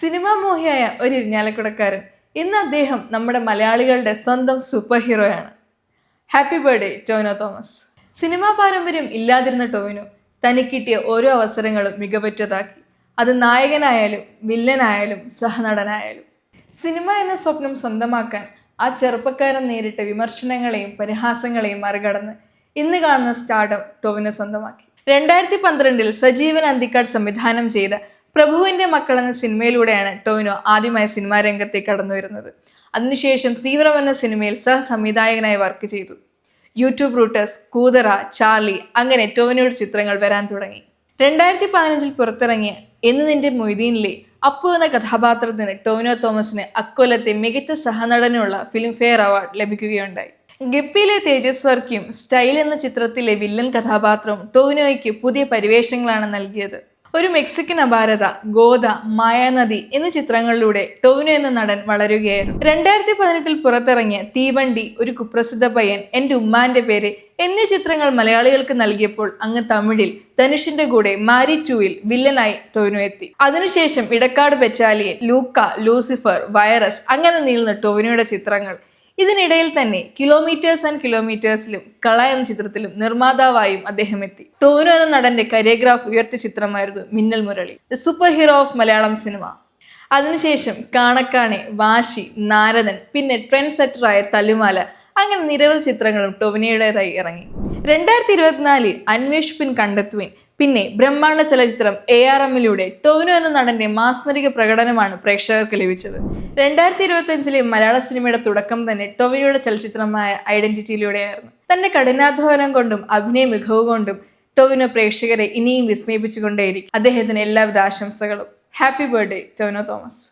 Cinema മോഹിയായ ഒരു ഇരിഞ്ഞാലക്കുടക്കാരൻ ഇന്ന് അദ്ദേഹം നമ്മുടെ മലയാളികളുടെ സ്വന്തം super ഹീറോയാണ്. Happy birthday Tovino Thomas. Cinema പാരമ്പര്യം ഇല്ലാതിരുന്ന ടോവിനോ തനിക്ക് കിട്ടിയ ഓരോ അവസരങ്ങളും മികവറ്റതാക്കി. അത് നായകനായാലും വില്ലനായാലും സഹനടനായാലും. സിനിമ എന്ന സ്വപ്നം സ്വന്തമാക്കാൻ ആ ചെറുപ്പക്കാരൻ നേരിട്ട വിമർശനങ്ങളെയും പരിഹാസങ്ങളെയും മറികടന്ന് ഇന്ന് കാണുന്ന സ്റ്റാർഡം ടോവിനോ സ്വന്തമാക്കി. രണ്ടായിരത്തി പന്ത്രണ്ടിൽ സജീവൻ അന്തിക്കാട് സംവിധാനം ചെയ്ത പ്രഭുവിന്റെ മക്കൾ എന്ന സിനിമയിലൂടെയാണ് ടോവിനോ ആദ്യമായി സിനിമാ രംഗത്തേക്ക് കടന്നു വരുന്നത്. അതിനുശേഷം തീവ്രം എന്ന സിനിമയിൽ സഹസംവിധായകനായി വർക്ക് ചെയ്തു. യൂട്യൂബ് റൂട്ടേഴ്സ് കൂതറ ചാർലി അങ്ങനെ ടോവിനോയുടെ ചിത്രങ്ങൾ വരാൻ തുടങ്ങി. രണ്ടായിരത്തി പതിനഞ്ചിൽ പുറത്തിറങ്ങിയ എന്ന് നിന്റെ മൊയ്തീനിലെ അപ്പു എന്ന കഥാപാത്രത്തിന് ടോവിനോ തോമസിന് അക്കൊല്ലത്തെ മികച്ച സഹനടനുള്ള ഫിലിംഫെയർ അവാർഡ് ലഭിക്കുകയുണ്ടായി. ഗപ്പിയിലെ തേജസ് വർക്കിയും സ്റ്റൈൽ എന്ന ചിത്രത്തിലെ വില്ലൻ കഥാപാത്രവും ടോവിനോയ്ക്ക് പുതിയ പരിവേഷങ്ങളാണ് നൽകിയത്. ഒരു മെക്സിക്കൻ അപാരത ഗോദ മായാനദി എന്നീ ചിത്രങ്ങളിലൂടെ ടോവിനോ എന്ന നടൻ വളരുകയായിരുന്നു. രണ്ടായിരത്തി പതിനെട്ടിൽ പുറത്തിറങ്ങിയ തീവണ്ടി ഒരു കുപ്രസിദ്ധ പയ്യൻ എന്റെ ഉമ്മാന്റെ പേര് എന്നീ ചിത്രങ്ങൾ മലയാളികൾക്ക് നൽകിയപ്പോൾ അങ്ങ് തമിഴിൽ ധനുഷിന്റെ കൂടെ മാരി ചൂയിൽ വില്ലനായി ടോവിനോ എത്തി. അതിനുശേഷം ഇടക്കാട് ബെച്ചാലിയൻ ലൂക്ക ലൂസിഫർ വൈറസ് അങ്ങനെ നീളുന്ന ടോവിനോയുടെ ചിത്രങ്ങൾ ഇതിനിടയിൽ തന്നെ കിലോമീറ്റേഴ്സ് ആൻഡ് കിലോമീറ്റേഴ്സിലും കള എന്ന ചിത്രത്തിലും നിർമ്മാതാവായും അദ്ദേഹം എത്തി. ടോനു എന്ന നടന്റെ കരിയോഗ്രാഫ് ഉയർത്തിയ ചിത്രമായിരുന്നു Minnal Murali the super hero of Malayalam cinema അതിനുശേഷം കാണക്കാണെ വാശി നാരദൻ പിന്നെ ട്രെൻഡ് സെറ്ററായ തലുമാല അങ്ങനെ നിരവധി ചിത്രങ്ങളും ടൊവിനയുടേതായി ഇറങ്ങി. രണ്ടായിരത്തി ഇരുപത്തിനാലിൽ അന്വേഷിപ്പിൻ കണ്ടെത്തുവിൻ. പിന്നെ ബ്രഹ്മാണ്ഡ ചലച്ചിത്രം എ ആർ എമ്മിലൂടെ ടോവിനോ എന്ന നടന്റെ മാസ്മരിക പ്രകടനമാണ് പ്രേക്ഷകർക്ക് ലഭിച്ചത്. രണ്ടായിരത്തി ഇരുപത്തി അഞ്ചിലെ മലയാള സിനിമയുടെ തുടക്കം തന്നെ ടോവിനോയുടെ ചലച്ചിത്രമായ ഐഡന്റിറ്റിയിലൂടെയായിരുന്നു. തന്റെ കഠിനാധ്വാനം കൊണ്ടും അഭിനയ മികവ് കൊണ്ടും ടോവിനോ പ്രേക്ഷകരെ ഇനിയും വിസ്മയിപ്പിച്ചുകൊണ്ടേയിരിക്കും. അദ്ദേഹത്തിന് എല്ലാവിധ ആശംസകളും. Happy birthday Tovino Thomas.